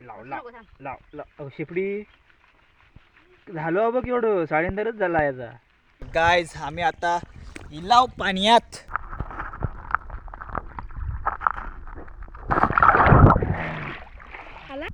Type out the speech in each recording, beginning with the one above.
लाव लाव. लाव लाव. शेपडी. झालो बघ एवढं. साडेंदरच झाला याचा. गायज आम्ही आता इलाव पाण्यात आला?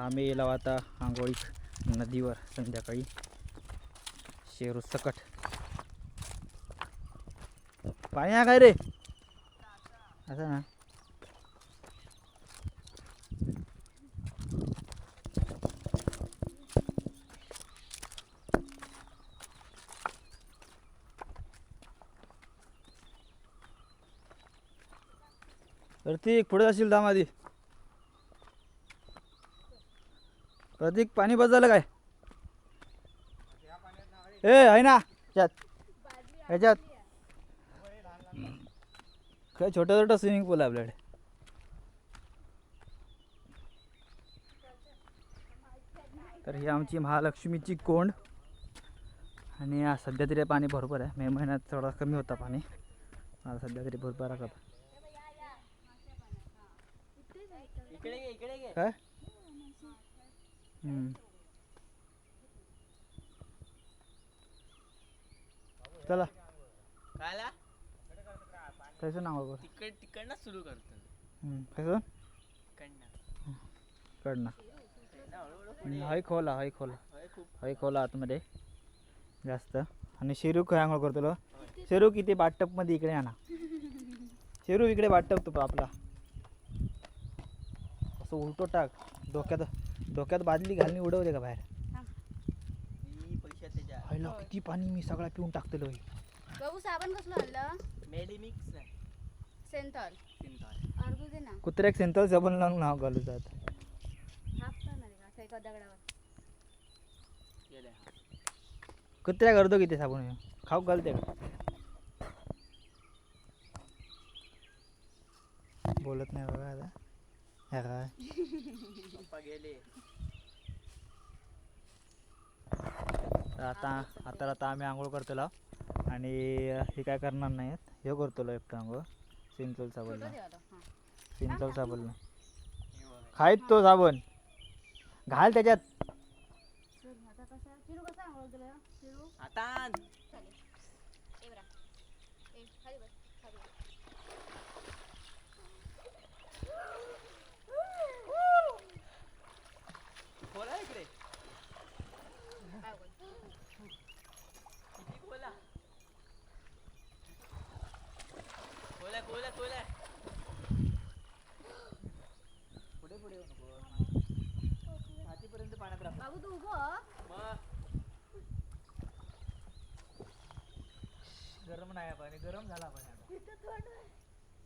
आम्ही येलो आता आंघोळीत नदीवर संध्याकाळी. शेरू सकट. पाणी आहे काय रे? असं ना. प्रतीक पुढे जाशील दाम आधी प्रतीक पाणी बस झालं काय? ए आहे ना. ह्याच्यात. ह्याच्यात. काय छोटं छोटं स्विमिंग पूल आहे आपल्याकडे. तर ही आमची महालक्ष्मीची कोंड. आणि सध्या तरी पाणी भरपूर आहे. मे महिन्यात थोडा कमी होता पाणी. आता सध्या तरी भरपूर आहे का? काय. चला. खायला कैसे नाव बघ. तिकड तिकडनं सुरू करतो. कसं तिकडनं कडनं हाय खोला हाय खोला. होय, खूप. हाय खोला आतमध्ये. जास्त. आणि शेरू काय आंघोळ करतो लो? शेरू किती बाटपमध्ये इकडे आणा. शेरू इकडे बाटप तू आपला. असं उलटो टाक. डोक्यात डोक्यात बादली घालणी उडवते का बाहेर? हायला किती पाणी मी सगळा पिऊन टाकतेलो बघू साबण कसलं आणलं? मेडिमिक्स आहे. सेंथॉल. सिंथॉल. अर्धू दे ना कुत्र्याक सेंतल सबन लावून नाव घालू जात. हाफ करणार आहे का असं एका दगडावर गेले कुत्र्याक अर्धो किती साबण ह्यो? खाऊ घालते का? बोलत नाही बघा आता. पप्पा गेले तर आता आता आता आम्ही आंघोळ करतलो. आणि हे काय करणार नाहीत? हे करतलो एकटं आंघोळ. सिंचल साबण. हां सिंचल साबण. खायत तो साबण. घाल त्याच्यात. आता कसा चिरू कसा आंघोळ तुला चिरू आता आण. चालेल ए बरा ए खाली बस खाली बस. खोला इकडे काय बोल किती खोला खोला खोला खोला पुढे पुढे येऊ नको. छातीपर्यंत पाण्यात बाबू तू उभं हो. गरम नाही पाणी. गरम झाला पाणी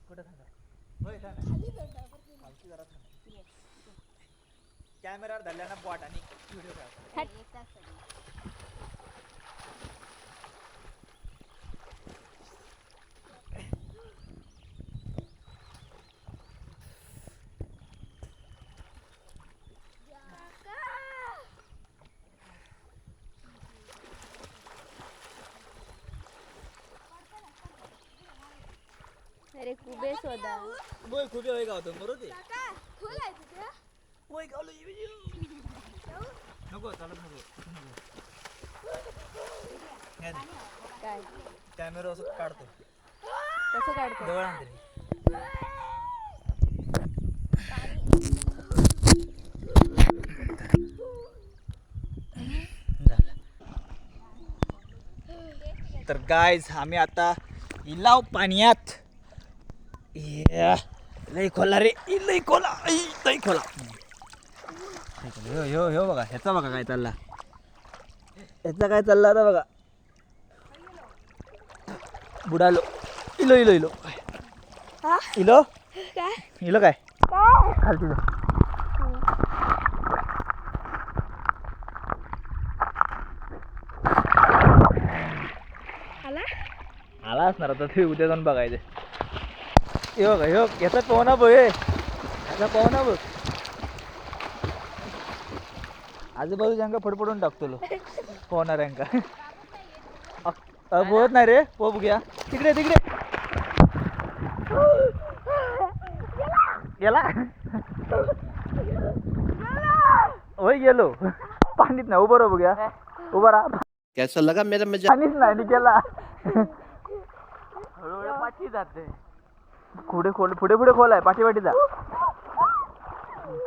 कुठं थंड होय जरा कॅमेरावर धरल्यानं बॉट आणि व्हिडिओ काढ. अरे कुबे खूप होय गावतो बरोबर ते होय गावलो नको चालत नको. काय? कॅमेरा असं काढतो. कसं काढतो? जवळ आणते. तर गायज आम्ही आता इलाव पाण्यात या, लई खोला रे इ, लई खोला इ, लई खोला ह्यो ह्यो ह्यो बघा ह्याचा बघा काय चालला ह्याचा काय चालला आता बघा बुडालो इलो इलो इलो इलो इलो काय खालती जा. आला आला असणार आता ते उद्या जाऊन बघायचं हे बघा ह्यो याचा पोहना बघ हे. याचा पोहना बघ आजूबाजूच्या फडफडून टाकतो लो पोहणाऱ्यांका पोहत नाही रे पो बघूया तिकडे तिकडे गेला होय गेलो पाणीत नाही उभं राहा बघूया उभं राहा कैसा लगा मेरा मजा पाणीच नाही गेला हळूहळू पाठी जाते पुढे खोल पुढे पुढे खोल आहे पाठीपाठी जा.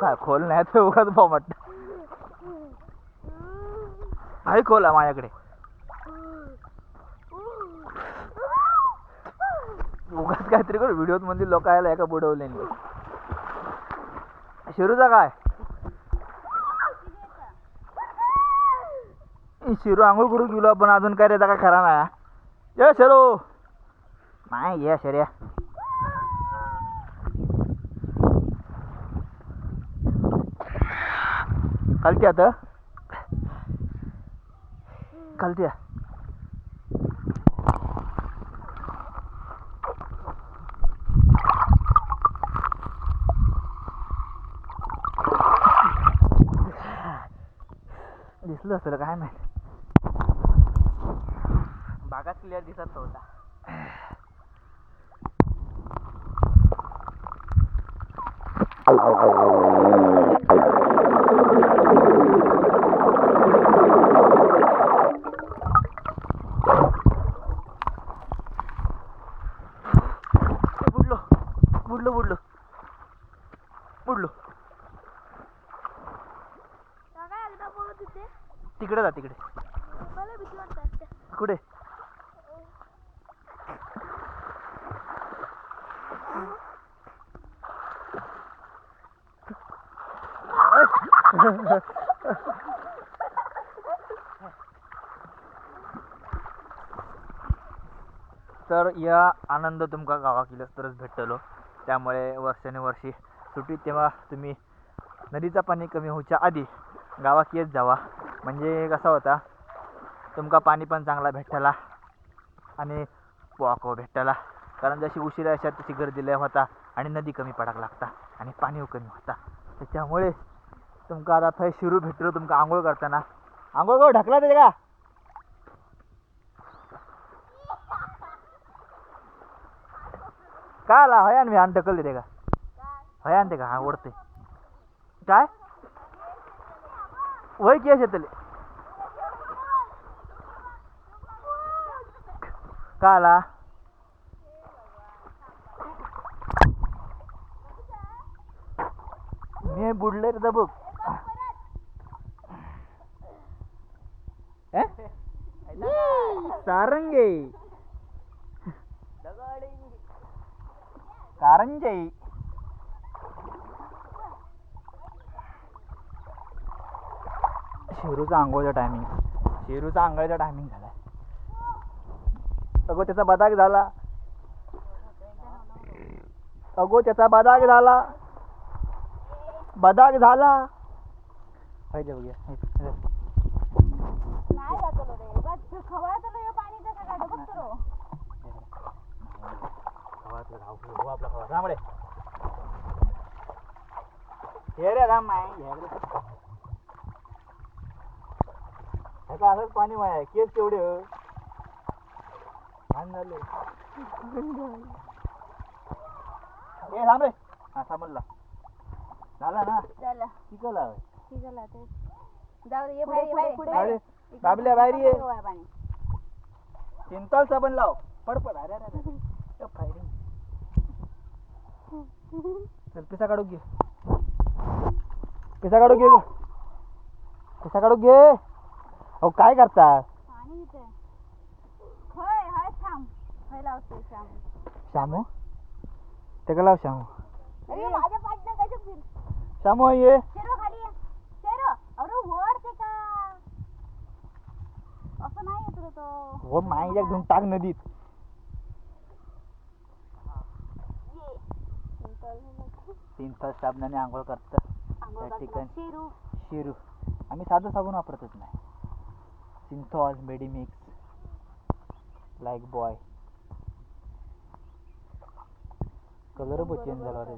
काय खोल नाही तर उगाच भाऊ वाटत आहे खोल आहे माझ्याकडे. उगाच काहीतरी करू व्हिडिओत मध्ये लोक आयला एका बुडवले शिरूचा काय? शिरू आंघोळ करू गेलो आपण? अजून काय रे काय खरा नाही ये शरू. नाही ये शर्या. खालती आता खालती या. दिसलं असेल काय माहिती बागात क्लिअर दिसत नव्हता oh. तिकडे जा तिकडे. मला भीती वाटत कुठे? तर या आनंद तुमका गावाक इलस तरच भेटतलो त्यामुळे वर्षानुवर्षी सुट्टीत तेव्हा तुम्ही नदीचा पाणी कमी होऊच्या आधी गावाक येत जावा. म्हणजे कसा होता? तुमका पाणी पण चांगला भेटला आणि पोहाको भेटला. कारण जशी उशिरा अशा तशी गर्दी लय होता आणि नदी कमी पडाक लागता आणि पाणी कमी होता. त्याच्यामुळे तुमका आता थंय शिरू भेटलो तुमका आंघोळ करताना. आंघोळ करू ढकला ते का? काय आला? हयान मी आण ढकलले ते का? हयान ते का? हा ओढते काय? वय की शेतले का आला? मी बुडले रे बघ. सारंगे. कारंजे शेरूचा आंघोळचा टायमिंग शेरूचा आंघोळचा टायमिंग झाला अगो त्याचा बदाक झाला. अगो त्याचा बदाक झाला. बदाक झाला. पाहिजे बघूया हे, हे. नाही जातो रे. उगाच खवळतो रे पाणी कसं काढ बघतो खवातलं खाऊ, खाऊ आपला खवा. थांब रे. ये रे थांब माय, हे का असंच पाणी माय केस तेवढे हो. घाण झाले. ए थांब रे. हा थांबला झाला ना? झालं. चिकला ठीक आहे ते. जाऊ दे ये बाहेर ये बाहेर. पुढे अरे बाबल्या बाहेर ये. पाणी. सिंतल साबण लाव. पडपड अरे अरे अरे. ए, काय रे चल पिसा काढू घे. पिसा काढू घे ग. पिसा काढू घे. अहो काय करता पाणी इथे. होय होय थांब होय लावतोय श्याम. श्यामू? ते लाव श्यामू? अरे माझ्या पाठनं कसं फिर श्यामू ये. शेरो खाली ये. शेरो. अरे का? असं नाही येत रे तो. हो घेऊन टाक नदीत. तीन तास साबणाने आंघोळ करत आंघोळ त्या करताना ठिकाणी शेरू. शिरू. आम्ही साधं साबण वापरतच नाही. Cinthol Medimix like boy colour बघ चेंज झाला रे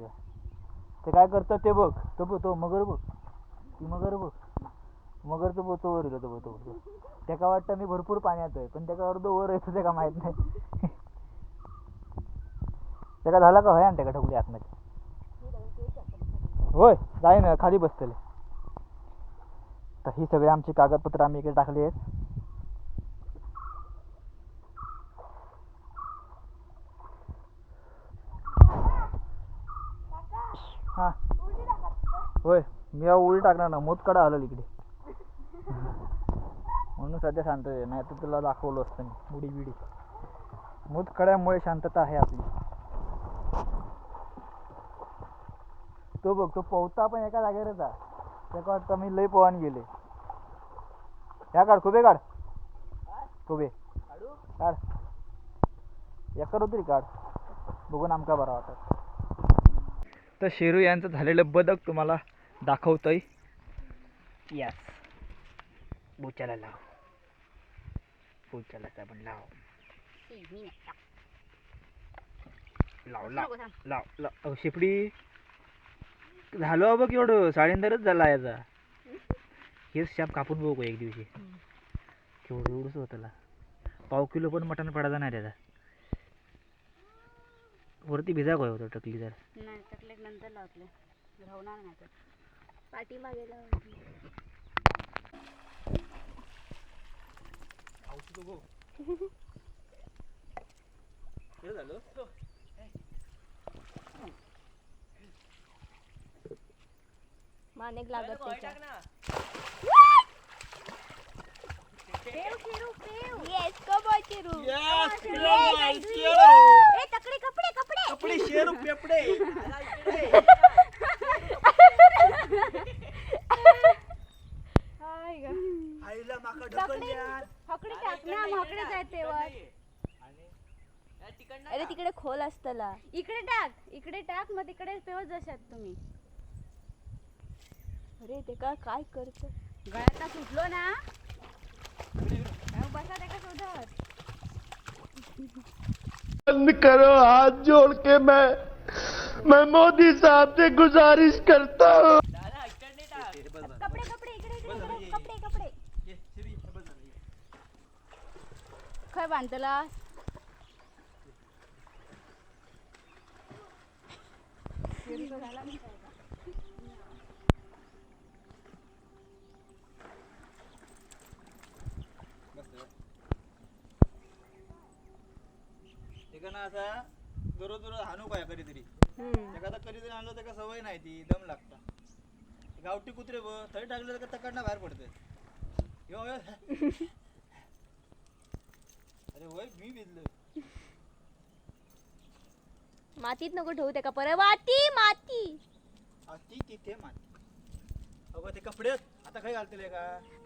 ते काय करतं ते बघ. तो बघ तो मगर बघ. ती मगर बघ. मगर तो बोतो वर येतो बोतो बोतो त्याका वाटतं मी भरपूर पाण्यात आहे पण त्याका अर्ध वर येतो त्याका माहीत नाही. त्याका झाला का होय आणि त्याका ठोकली आतमध्ये? होय जाईन ना खाली बसतले तर ही सगळी आमची कागदपत्र आम्ही इकडे टाकली आहेत हा होय मी हा उडी टाकणार ना मोत कडा आलं इकडे. म्हणून सध्या शांत आहे नाही तर तुला दाखवलं असतं मी उडी बिडी. मूत कड्यामुळे शांतता आहे आपली. तो बघ तो पोहता पण एका जागेवरच आहे. त्याका वाटतं मी लय पोहान गेले ह्या काढ खुबे काढ. खुबे. काढ. एका तरी काढ. बघून आमका बरा वाटत. तर शेरू यांचं झालेलं बदक तुम्हाला दाखवतोय. यस बुचाला लाव. बुचाला पण लाव. लाव लाव लाव लाव. शेपडी. झालो बघ एवढं. साडेंदरच झाला याचा. हेच शाप कापून बघू एक दिवशी. केवढं एवढंच होतं पाव किलो पण मटण पडायचा नाही त्याचा वरती भिजा काय होतं टकली जर नाही नंतर लावतले. राहणार नाही तर पाठी मागेला मानेक लागत त्याच्या. Yes Yes. ए तकडे कपडे कपडे कपडे शेरू पेपडे खोल असतला. इकडे टाक इकडे टाक मग तिकडे पेव जशात तुम्ही. अरे ते का काय करत? गळ्यात सुटलो ना? बसा शोधत बंद करो हाथ जोड़ के मैं मैं मोदी साहब से गुजारिश करता हूँ। कपडे कपडे इकडे इकडे कपडे कपडे. खय बांधला ना असा दररोज दररोज हाणू काय कधीतरी. एखादा कधीतरी आणलं त्याला सवय नाही ती दम लागता गावठी कुत्रे ब थंडी टाकलं तर तकडनं बाहेर पडते. अरे होय मी भिजलोय मातीत नको ठेवू त्या का परत माती. माती ती तिथे माती. अगं ते कपडे. आता काय घालतील का?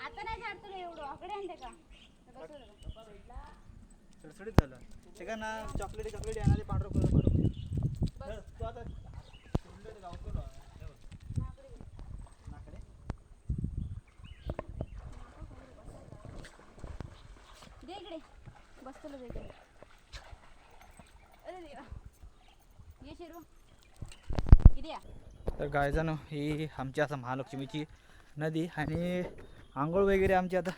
आता नाही झाडतो एवढं. आकडे आणते का? सडसडीत झालं. ते का ना चॉकलेटी चॉकलेटी आणाले पांढरं कलर पाडू तू आता. हे बघ. नाकडे दे इकडे. इकडे अरे देवा. तर गायजानो ही आमची असं महालक्ष्मीची नदी आणि आंघोळ वगैरे आमची आता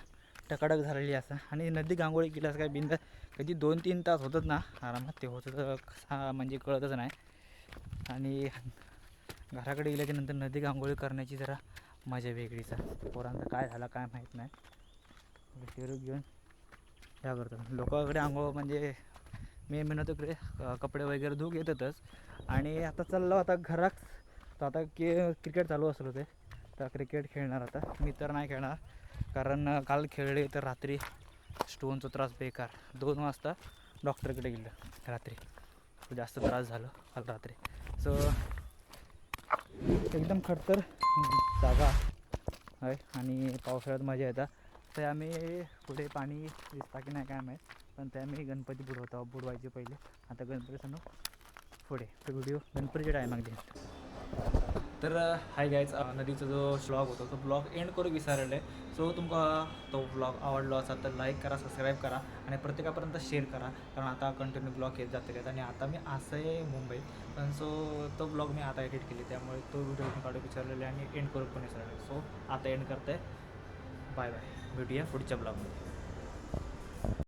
टकाटक झालेली असं. आणि नदी आंघोळी केल्यास काय बिंद कधी दोन तीन तास होतात ना आरामात ते होतं तर कसा म्हणजे कळतच नाही. आणि घराकडे गेल्याच्यानंतर नदी आंघोळी करण्याची जरा मजा वेगळीच पोरांचा काय झाला काय माहीत नाही. शिरू घेऊन ह्या करतो लोकांकडे आंघोळ म्हणजे मे महिन्यात वगैरे कपडे वगैरे धुक येतातच आणि आता चाललो आता घरात. तर आता के क्रिकेट चालू असलं ते. तर क्रिकेट खेळणार आता. मी तर नाही खेळणार. कारण काल खेळले तर रात्री स्टोनचा त्रास बेकार. दोन वाजता डॉक्टरकडे गेलं रात्री. जास्त त्रास झाला काल रात्री. सो एकदम खडतर जागा आहे आणि पावसाळ्यात मजा येतात तर आम्ही पुढे पाणी दिसता की नाही काय माहीत. पण त्यामुळे गणपती बुडवता बुडवायचे पहिले. आता गणपती सण पुढे. तो व्हिडिओ गणपतीच्या टायमाक दे तर हाय गायज नदीचा जो ब्लॉग होता तो ब्लॉग एंड करू विसरले. सो तुमका तो ब्लॉग आवडलो असा तर लाईक करा सबस्क्राईब करा आणि प्रत्येकापर्यंत शेअर करा. कारण आता कंटिन्यू ब्लॉग येत जाते आणि आता मी असं आहे मुंबईत. पण सो तो ब्लॉग मी आता एडिट केली. त्यामुळे तो व्हिडिओ मी काढू विचारलेले आणि एंड करू पण विसरले. सो आता एंड करते. बाय बाय भेटूया पुढच्या ब्लॉगमध्ये